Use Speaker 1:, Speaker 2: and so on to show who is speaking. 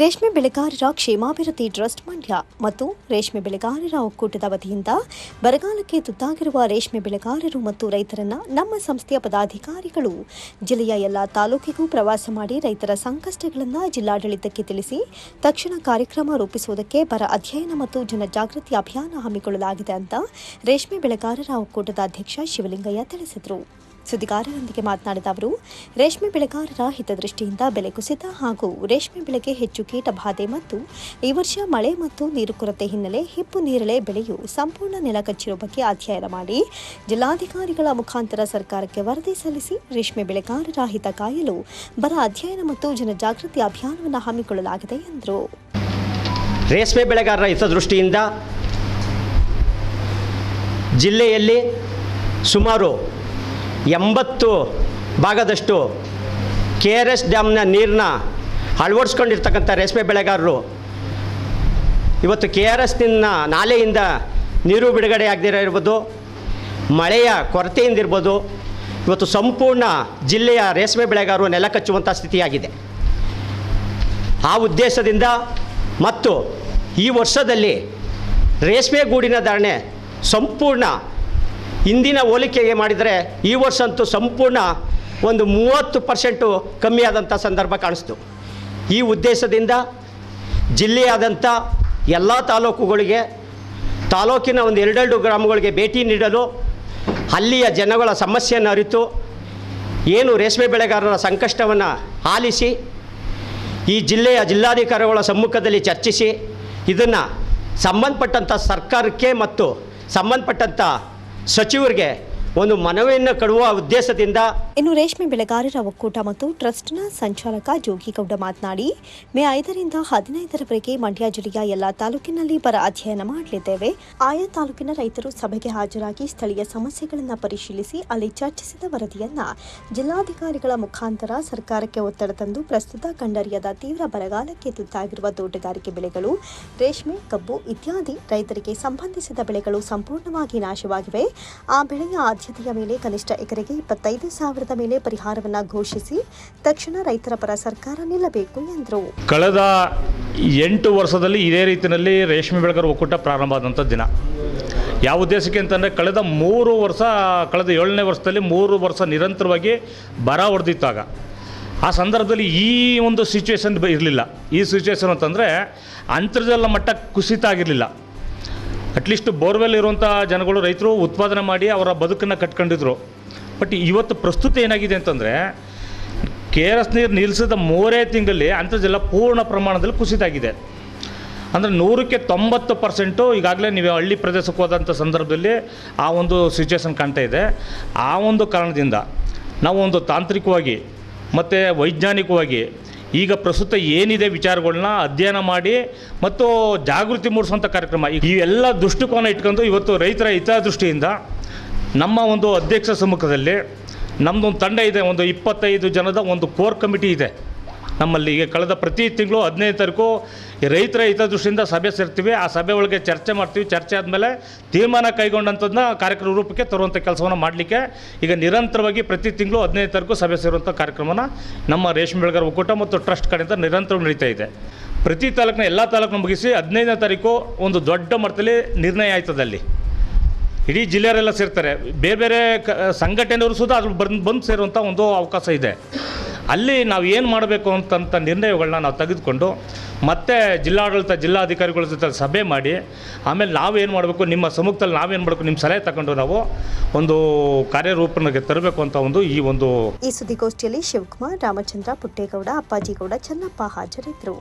Speaker 1: ರೇಷ್ಮೆ ಬೆಳೆಗಾರರ ಕ್ಷೇಮಾಭಿವೃದ್ಧಿ ಟ್ರಸ್ಟ್ ಮಂಡ್ಯ ಮತ್ತು ರೇಷ್ಮೆ ಬೆಳೆಗಾರರ ಒಕ್ಕೂಟದ ವತಿಯಿಂದ ಬರಗಾಲಕ್ಕೆ ತುತ್ತಾಗಿರುವ ರೇಷ್ಮೆ ಬೆಳೆಗಾರರು ಮತ್ತು ರೈತರನ್ನ ನಮ್ಮ ಸಂಸ್ಥೆಯ ಪದಾಧಿಕಾರಿಗಳು, ಜಿಲ್ಲೆಯ ಎಲ್ಲ ತಾಲೂಕಿಗೂ ಪ್ರವಾಸ ಮಾಡಿ ರೈತರ ಸಂಕಷ್ಟಗಳನ್ನು ಜಿಲ್ಲಾಡಳಿತಕ್ಕೆ ತಿಳಿಸಿ, ತಕ್ಷಣ ಕಾರ್ಯಕ್ರಮ ರೂಪಿಸುವುದಕ್ಕೆ ಬರ ಅಧ್ಯಯನ ಮತ್ತು ಜನಜಾಗೃತಿ ಅಭಿಯಾನ ಹಮ್ಮಿಕೊಳ್ಳಲಾಗಿದೆ ಅಂತ ರೇಷ್ಮೆ ಬೆಳೆಗಾರರ ಒಕ್ಕೂಟದ ಅಧ್ಯಕ್ಷ ಶಿವಲಿಂಗಯ್ಯ ತಿಳಿಸಿದರು. ಸುದ್ದಿಗಾರರೊಂದಿಗೆ ಮಾತನಾಡಿದ ಅವರು, ರೇಷ್ಮೆ ಬೆಳೆಗಾರರ ಹಿತದೃಷ್ಟಿಯಿಂದ ಬೆಲೆ ಕುಸಿತ ಹಾಗೂ ರೇಷ್ಮೆ ಬೆಳೆಗೆ ಹೆಚ್ಚು ಕೀಟಬಾಧೆ ಮತ್ತು ಈ ವರ್ಷ ಮಳೆ ಮತ್ತು ನೀರು ಕೊರತೆ ಹಿನ್ನೆಲೆ ಹಿಪ್ಪು ನೀರಳೆ ಬೆಳೆಯು ಸಂಪೂರ್ಣ ನೆಲಕಚ್ಚಿರುವ ಬಗ್ಗೆ ಅಧ್ಯಯನ ಮಾಡಿ, ಜಿಲ್ಲಾಧಿಕಾರಿಗಳ ಮುಖಾಂತರ ಸರ್ಕಾರಕ್ಕೆ ವರದಿ ಸಲ್ಲಿಸಿ ರೇಷ್ಮೆ ಬೆಳೆಗಾರರ ಹಿತ ಕಾಯಲು ಬರ ಅಧ್ಯಯನ ಮತ್ತು ಜನಜಾಗೃತಿ ಅಭಿಯಾನವನ್ನು ಹಮ್ಮಿಕೊಳ್ಳಲಾಗಿದೆ ಎಂದರು.
Speaker 2: ರೇಷ್ಮೆ ಬೆಳೆಗಾರರ ಹಿತದೃಷ್ಟಿಯಿಂದ ಜಿಲ್ಲೆಯಲ್ಲಿ ಸುಮಾರು ಎಂಬತ್ತು ಭಾಗದಷ್ಟು ಕೆ ಆರ್ ಎಸ್ ಡ್ಯಾಮ್ನ ನೀರನ್ನ ಅಳವಡಿಸ್ಕೊಂಡಿರ್ತಕ್ಕಂಥ ರೇಷ್ಮೆ ಬೆಳೆಗಾರರು. ಇವತ್ತು ಕೆ ಆರ್ ಎಸ್ನಿಂದ ನಾಲೆಯಿಂದ ನೀರು ಬಿಡುಗಡೆ ಆಗದಿರೋ ಇರ್ಬೋದು ಮಳೆಯ ಕೊರತೆಯಿಂದ ಇರ್ಬೋದು, ಇವತ್ತು ಸಂಪೂರ್ಣ ಜಿಲ್ಲೆಯ ರೇಷ್ಮೆ ಬೆಳೆಗಾರರು ನೆಲ ಕಚ್ಚುವಂಥ ಸ್ಥಿತಿಯಾಗಿದೆ. ಆ ಉದ್ದೇಶದಿಂದ ಮತ್ತು ಈ ವರ್ಷದಲ್ಲಿ ರೇಷ್ಮೆ ಗೂಡಿನ ಧಾರಣೆ ಸಂಪೂರ್ಣ ಹಿಂದಿನ ಹೋಲಿಕೆಗೆ ಮಾಡಿದರೆ ಈ ವರ್ಷ ಅಂತೂ ಸಂಪೂರ್ಣ ಒಂದು ಮೂವತ್ತು ಪರ್ಸೆಂಟು ಕಮ್ಮಿಯಾದಂಥ ಸಂದರ್ಭ ಕಾಣಿಸ್ತು. ಈ ಉದ್ದೇಶದಿಂದ ಜಿಲ್ಲೆಯಾದಂಥ ಎಲ್ಲ ತಾಲೂಕುಗಳಿಗೆ, ತಾಲೂಕಿನ ಒಂದು ಎರಡೆರಡು ಗ್ರಾಮಗಳಿಗೆ ಭೇಟಿ ನೀಡಲು ಅಲ್ಲಿಯ ಜನಗಳ ಸಮಸ್ಯೆಯನ್ನು ಅರಿತು, ಏನು ರೇಷ್ಮೆ ಬೆಳೆಗಾರರ ಸಂಕಷ್ಟವನ್ನು ಆಲಿಸಿ, ಈ ಜಿಲ್ಲೆಯ ಜಿಲ್ಲಾಧಿಕಾರಿಗಳ ಸಮ್ಮುಖದಲ್ಲಿ ಚರ್ಚಿಸಿ, ಇದನ್ನು ಸಂಬಂಧಪಟ್ಟಂಥ ಸರ್ಕಾರಕ್ಕೆ ಮತ್ತು ಸಂಬಂಧಪಟ್ಟಂಥ ಸಚಿವರಿಗೆ ಒಂದು ಮನವಿಯನ್ನು ಕೊಡುವ ಉದ್ದೇಶದಿಂದ
Speaker 1: ಇನ್ನು ರೇಷ್ಮೆ ಬೆಳೆಗಾರರ ಒಕ್ಕೂಟ ಮತ್ತು ಟ್ರಸ್ಟ್ನ ಸಂಚಾಲಕ ಜೋಗಿಗೌಡ ಮಾತನಾಡಿ, ಮೇ ಐದರಿಂದ ಹದಿನೈದರವರೆಗೆ ಮಂಡ್ಯ ಜಿಲ್ಲೆಯ ಎಲ್ಲಾ ತಾಲೂಕಿನಲ್ಲಿ ಬರ ಅಧ್ಯಯನ ಮಾಡಲಿದ್ದೇವೆ. ಆಯಾ ತಾಲೂಕಿನ ರೈತರು ಸಭೆಗೆ ಹಾಜರಾಗಿ ಸ್ಥಳೀಯ ಸಮಸ್ಯೆಗಳನ್ನು ಪರಿಶೀಲಿಸಿ ಅಲ್ಲಿ ಚರ್ಚಿಸಿದ ವರದಿಯನ್ನ ಜಿಲ್ಲಾಧಿಕಾರಿಗಳ ಮುಖಾಂತರ ಸರ್ಕಾರಕ್ಕೆ ಒತ್ತಡ ತಂದು ಪ್ರಸ್ತುತ ಕಂಡರಿಯದ ತೀವ್ರ ಬರಗಾಲಕ್ಕೆ ತುತ್ತಾಗಿರುವ ತೋಟಗಾರಿಕೆ ಬೆಳೆಗಳು, ರೇಷ್ಮೆ, ಕಬ್ಬು ಇತ್ಯಾದಿ ರೈತರಿಗೆ ಸಂಬಂಧಿಸಿದ ಬೆಳೆಗಳು ಸಂಪೂರ್ಣವಾಗಿ ನಾಶವಾಗಿವೆ. ಆ ಬೆಳೆಯ ಆದ್ಯತೆಯ ಮೇಲೆ ಕನಿಷ್ಠ ಎಕರೆಗೆ ಇಪ್ಪತ್ತೈದು ಸಾವಿರದ ಮೇಲೆ ಪರಿಹಾರವನ್ನು ಘೋಷಿಸಿ ತಕ್ಷಣ ರೈತರ ಪರ ಸರ್ಕಾರ ನಿಲ್ಲಬೇಕು ಎಂದರು.
Speaker 3: ಕಳೆದ ಎಂಟು ವರ್ಷದಲ್ಲಿ ಇದೇ ರೀತಿಯಲ್ಲಿ ರೇಷ್ಮೆ ಬೆಳೆಗಾರ ಒಕ್ಕೂಟ ಪ್ರಾರಂಭ ಆದಂಥ ದಿನ. ಯಾವ ಉದ್ದೇಶಕ್ಕೆ ಅಂತಂದರೆ ಕಳೆದ ಮೂರು ವರ್ಷ, ಕಳೆದ ಏಳನೇ ವರ್ಷದಲ್ಲಿ ಮೂರು ವರ್ಷ ನಿರಂತರವಾಗಿ ಬರ ಹೊಡೆದಿತ್ತಾಗ. ಆ ಸಂದರ್ಭದಲ್ಲಿ ಈ ಒಂದು ಸಿಚುವೇಶನ್ ಇರಲಿಲ್ಲ. ಈ ಸಿಚುವೇಶನ್ ಅಂತಂದರೆ ಅಂತರ್ಜಲ ಮಟ್ಟ ಕುಸಿತ ಆಗಿರಲಿಲ್ಲ. ಅಟ್ಲೀಸ್ಟ್ ಬೋರ್ವೆಲ್ ಇರುವಂಥ ಜನಗಳು, ರೈತರು ಉತ್ಪಾದನೆ ಮಾಡಿ ಅವರ ಬದುಕನ್ನು ಕಟ್ಕೊಂಡಿದ್ರು. ಬಟ್ ಇವತ್ತು ಪ್ರಸ್ತುತ ಏನಾಗಿದೆ ಅಂತಂದರೆ ಕೆ ಆರ್ ಎಸ್ ನೀರು ನಿಲ್ಲಿಸಿದ ಮೂರೇ ತಿಂಗಳಲ್ಲಿ ಅಂತರ್ಜಲ ಪೂರ್ಣ ಪ್ರಮಾಣದಲ್ಲಿ ಕುಸಿತಾಗಿದೆ ಅಂದರೆ ನೂರಕ್ಕೆ ತೊಂಬತ್ತು ಪರ್ಸೆಂಟು ಈಗಾಗಲೇ ನೀವು ಹಳ್ಳಿ ಪ್ರದೇಶಕ್ಕೆ ಹೋದಂಥ ಸಂದರ್ಭದಲ್ಲಿ ಆ ಒಂದು ಸಿಚುವೇಶನ್ ಕಾಣ್ತಾ ಇದೆ. ಆ ಒಂದು ಕಾರಣದಿಂದ ನಾವು ಒಂದು ತಾಂತ್ರಿಕವಾಗಿ ಮತ್ತು ವೈಜ್ಞಾನಿಕವಾಗಿ ಈಗ ಪ್ರಸ್ತುತ ಏನಿದೆ ವಿಚಾರಗಳನ್ನ ಅಧ್ಯಯನ ಮಾಡಿ ಮತ್ತು ಜಾಗೃತಿ ಮೂಡಿಸುವಂಥ ಕಾರ್ಯಕ್ರಮ. ಈ ಎಲ್ಲ ದೃಷ್ಟಿಕೋನ ಇಟ್ಕೊಂಡು ಇವತ್ತು ರೈತರ ಹಿತದೃಷ್ಟಿಯಿಂದ ನಮ್ಮ ಒಂದು ಅಧ್ಯಕ್ಷ ಸಮ್ಮುಖದಲ್ಲಿ ನಮ್ಮದೊಂದು ತಂಡ ಇದೆ, ಒಂದು ಇಪ್ಪತ್ತೈದು ಜನದ ಒಂದು ಕೋರ್ ಕಮಿಟಿ ಇದೆ. ನಮ್ಮಲ್ಲಿ ಈಗ ಕಳೆದ ಪ್ರತಿ ತಿಂಗಳು ಹದಿನೈದು ತಾರೀಕು ರೈತರ ಹಿತದೃಷ್ಟಿಯಿಂದ ಸಭೆ ಸೇರ್ತೀವಿ. ಆ ಸಭೆ ಒಳಗೆ ಚರ್ಚೆ ಮಾಡ್ತೀವಿ. ಚರ್ಚೆ ಆದಮೇಲೆ ತೀರ್ಮಾನ ಕೈಗೊಂಡಂಥದ್ದನ್ನ ಕಾರ್ಯಕ್ರಮ ರೂಪಕ್ಕೆ ತರುವಂಥ ಕೆಲಸವನ್ನು ಮಾಡಲಿಕ್ಕೆ ಈಗ ನಿರಂತರವಾಗಿ ಪ್ರತಿ ತಿಂಗಳು ಹದಿನೈದು ತಾರೀಕು ಸಭೆ ಸೇರುವಂಥ ಕಾರ್ಯಕ್ರಮನ ನಮ್ಮ ರೇಷ್ಮೆ ಬೆಳೆಗಾರ ಒಕ್ಕೂಟ ಮತ್ತು ಟ್ರಸ್ಟ್ ಕಡೆಯಿಂದ ನಿರಂತರ ನಡೀತಾ ಇದೆ. ಪ್ರತಿ ತಾಲೂಕಿನ ಎಲ್ಲ ತಾಲೂಕನ್ನ ಮುಗಿಸಿ ಹದಿನೈದನೇ ತಾರೀಕು ಒಂದು ದೊಡ್ಡ ಮಟ್ಟದಲ್ಲಿ ನಿರ್ಣಯ ಆಯ್ತದೆ ಅಲ್ಲಿ ಇಡೀ ಜಿಲ್ಲೆಯವರೆಲ್ಲ ಸೇರ್ತಾರೆ. ಬೇರೆ ಬೇರೆ ಕ, ಸಂಘಟನೆಯವರು ಸುದ ಅದ್ರ ಬಂದು ಬಂದು ಸೇರುವಂಥ ಒಂದು ಅವಕಾಶ ಇದೆ. ಅಲ್ಲಿ ನಾವು ಏನು ಮಾಡಬೇಕು ಅಂತಂಥ ನಿರ್ಣಯಗಳನ್ನ ನಾವು ತೆಗೆದುಕೊಂಡು ಮತ್ತೆ ಜಿಲ್ಲಾಡಳಿತ, ಜಿಲ್ಲಾಧಿಕಾರಿಗಳ ಜೊತೆ ಸಭೆ ಮಾಡಿ, ಆಮೇಲೆ ನಾವೇನು ಮಾಡಬೇಕು, ನಿಮ್ಮ ಸಮ್ಮುಖದಲ್ಲಿ ನಾವೇನು ಮಾಡಬೇಕು ನಿಮ್ಮ ಸಲಹೆ ತಗೊಂಡು ನಾವು ಒಂದು ಕಾರ್ಯರೂಪಕ್ಕೆ ತರಬೇಕು ಅಂತ ಒಂದು ಈ ಒಂದು
Speaker 1: ಈ ಸುದ್ದಿಗೋಷ್ಠಿಯಲ್ಲಿ ಶಿವಕುಮಾರ್, ರಾಮಚಂದ್ರ ಪುಟ್ಟೇಗೌಡ, ಅಪ್ಪಾಜಿಗೌಡ, ಚನ್ನಪ್ಪ ಹಾಜರಿದ್ದರು.